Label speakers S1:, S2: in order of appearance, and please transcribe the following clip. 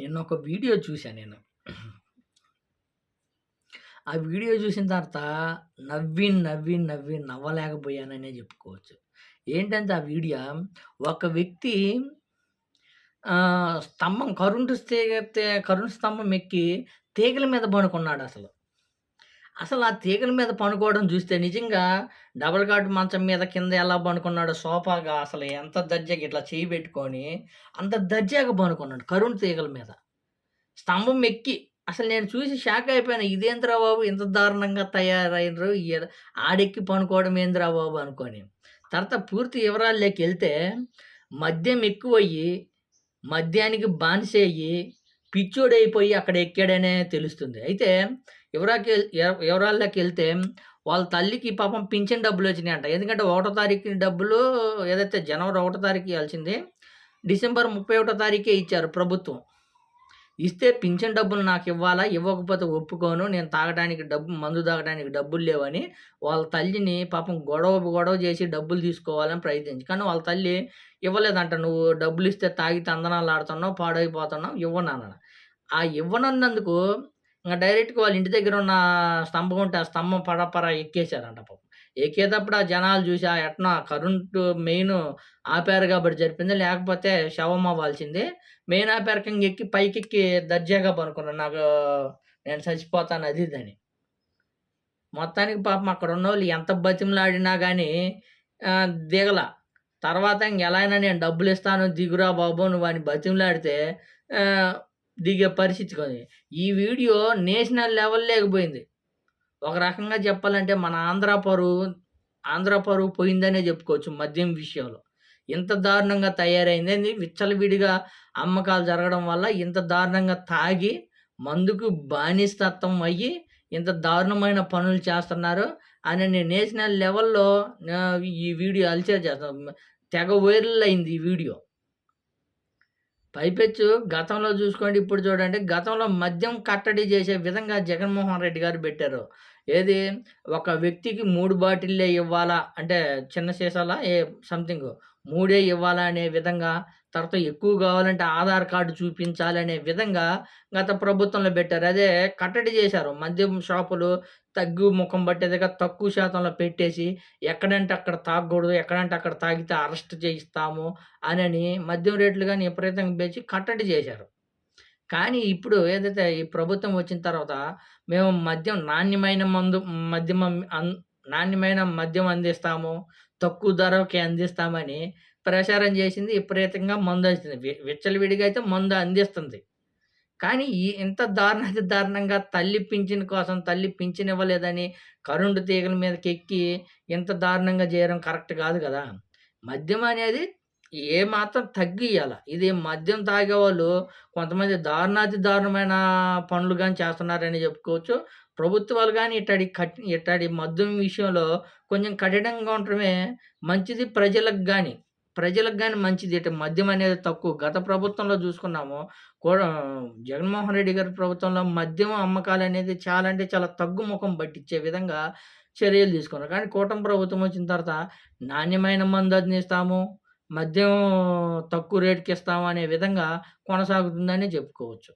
S1: నిన్న ఒక వీడియో చూశాను నేను. ఆ వీడియో చూసిన తర్వాత నవ్వి, నవ్వి, నవ్వి నవ్వలేకపోయాననే చెప్పుకోవచ్చు. ఏంటంటే ఆ వీడియో ఒక వ్యక్తి స్తంభం కరెంటు తీగ కరెంటు స్తంభం ఎక్కి తీగల మీద పడుకున్నాడు అసలు అసలు ఆ తీగల మీద పనుకోవడం చూస్తే నిజంగా డబుల్ కాట్ మంచం మీద కింద ఎలా పనుకున్నాడు సోఫాగా అసలు ఎంత దర్జాగా ఇట్లా చేయి పెట్టుకొని అంత దర్జాగా పనుకున్నాడు కరుణ్ తీగల మీద. స్తంభం ఎక్కి అసలు నేను చూసి షాక్ అయిపోయాను. ఇదేంద్రా బాబు ఇంత దారుణంగా తయారైనరు ఆడెక్కి పనుకోవడం ఏందిరా బాబు అనుకొని తర్వాత పూర్తి వివరాల్లోకెళ్తే మద్యం ఎక్కువయ్యి, మద్యానికి బానిసయ్యి, పిచ్చోడైపోయి అక్కడ ఎక్కాడనే తెలుస్తుంది. అయితే ఎవరాకి ఎవరాళ్ళకి వెళ్తే వాళ్ళ తల్లికి పాపం పింఛన్ అంట ఎందుకంటే ఒకటో తారీఖు డబ్బులు ఏదైతే జనవరి ఒకటో తారీఖు ఇవ్వాల్సింది డిసెంబర్ 31 తారీఖే ఇచ్చారు ప్రభుత్వం. ఇస్తే పింఛన్ డబ్బులు నాకు ఇవ్వాలా ఇవ్వకపోతే ఒప్పుకోను. నేను తాగడానికి డబ్బు మందు తాగడానికి డబ్బులు లేవని వాళ్ళ తల్లిని పాపం గొడవ, గొడవ చేసి డబ్బులు తీసుకోవాలని ప్రయత్నించి కానీ వాళ్ళ తల్లి ఇవ్వలేదంట. "నువ్వు డబ్బులు ఇస్తే తాగితే అందనాలు ఆడుతున్నావు పాడైపోతున్నావు, ఇవ్వనన్న ఆ ఇవ్వనన్నందుకు ఇంకా డైరెక్ట్‌గా వాళ్ళ ఇంటి దగ్గర ఉన్న స్తంభం ఉంటే ఆ స్తంభం పడ ఎక్కేశారంట పాపం. ఎక్కేటప్పుడు ఆ జనాలు చూసి ఆ ఎట్నో కరెంటు మెయిన్ ఆపారు కాబట్టి జరిపింది. లేకపోతే శవం అవ్వాల్సిందే. మెయిన్ ఆపారు కింద ఎక్కి పైకెక్కి దర్జాగా పనుకున్నాను నాకు నేను చచ్చిపోతాను అది ఇదని. మొత్తానికి పాపం అక్కడ ఉన్న వాళ్ళు ఎంత బతిమలాడినా కానీ దిగల. తర్వాత ఇంక ఎలా అయినా నేను డబ్బులిస్తాను దిగురా బాబు నువ్వని బతిమలాడితే దిగే పరిస్థితి కొంది ఈ వీడియో నేషనల్ లెవెల్ లేకపోయింది ఒక రకంగా చెప్పాలంటే మన ఆంధ్ర పరువు, ఆంధ్ర పరువు పోయిందనే చెప్పుకోవచ్చు మద్యం విషయంలో. ఇంత దారుణంగా తయారైంది. విచ్చలవిడిగా అమ్మకాలు జరగడం వల్ల ఇంత దారుణంగా తాగి మందుకు బానిసతత్వం అయ్యి ఇంత దారుణమైన పనులు చేస్తున్నారు అని నేను నేషనల్ లెవెల్‌లో ఈ వీడియో అల్చర్ చేస్తాను తెగ వైరల్ అయింది ఈ వీడియో. పైపెచ్చు గతంలో చూసుకోండి, ఇప్పుడు చూడండి. గతంలో మద్యం కట్టడి చేసే విధంగా జగన్మోహన్ రెడ్డి గారు పెట్టారు. ఏది ఒక వ్యక్తికి మూడు బాటిల్లే ఇవ్వాలా అంటే చిన్న సీసాలా ఏ సంథింగ్ మూడే ఇవ్వాలనే విధంగా, తర్వాత ఎక్కువ కావాలంటే ఆధార్ కార్డు చూపించాలనే విధంగా గత ప్రభుత్వంలో పెట్టారు. అదే కట్టడి చేశారు. మద్యం షాపులు తగ్గు ముఖం పట్టేదిగా తక్కువ శాతంలో పెట్టేసి ఎక్కడంటే అక్కడ తాగకూడదు. ఎక్కడంటే అక్కడ తాగితే అరెస్ట్ చేయిస్తాము అనని మద్యం రేట్లు కానీ విపరీతంగా పెంచి కట్టడి చేశారు. కానీ ఇప్పుడు ఏదైతే ఈ ప్రభుత్వం వచ్చిన తర్వాత మేము మద్యం నాణ్యమైన మందు మద్యం అన్ నాణ్యమైన మద్యం అందిస్తాము. తక్కువ ధరకి అందిస్తామని ప్రచారం చేసింది. విపరీతంగా మందు అందిస్తుంది విచ్చలవిడిగా అయితే మందు అందిస్తుంది. కానీ ఈ ఇంత దారుణాతి దారుణంగా తల్లి పింఛన్ కోసం తల్లి పింఛన్ ఇవ్వలేదని కరెంటు తీగల మీదకి ఎక్కి ఇంత దారుణంగా చేయడం కరెక్ట్ కాదు కదా మద్యం అనేది ఏమాత్రం తగ్గియ్యాల. ఇది మద్యం తాగేవాళ్ళు కొంతమంది దారుణాతి దారుణమైన పనులు కానీ చేస్తున్నారని చెప్పుకోవచ్చు. ప్రభుత్వాలు కానీ ఇట్టాడి కట్ ఇట్టాడి మద్యం విషయంలో కొంచెం కఠినంగా ఉండటమే మంచిది ప్రజలకు కానీ ప్రజలకు కానీ మంచిది. ఇటు మద్యం అనేది తక్కువ. గత ప్రభుత్వంలో చూసుకున్నాము. కూడా జగన్మోహన్ రెడ్డి గారి ప్రభుత్వంలో మద్యం అమ్మకాలనేది చాలా అంటే చాలా తగ్గుముఖం పట్టించే విధంగా చర్యలు తీసుకున్నారు. కానీ కూటమి ప్రభుత్వం వచ్చిన తర్వాత నాణ్యమైన మందు అందిస్తాము. మద్యం తక్కువ రేటుకి ఇస్తాం అనే విధంగా కొనసాగుతుందనే చెప్పుకోవచ్చు.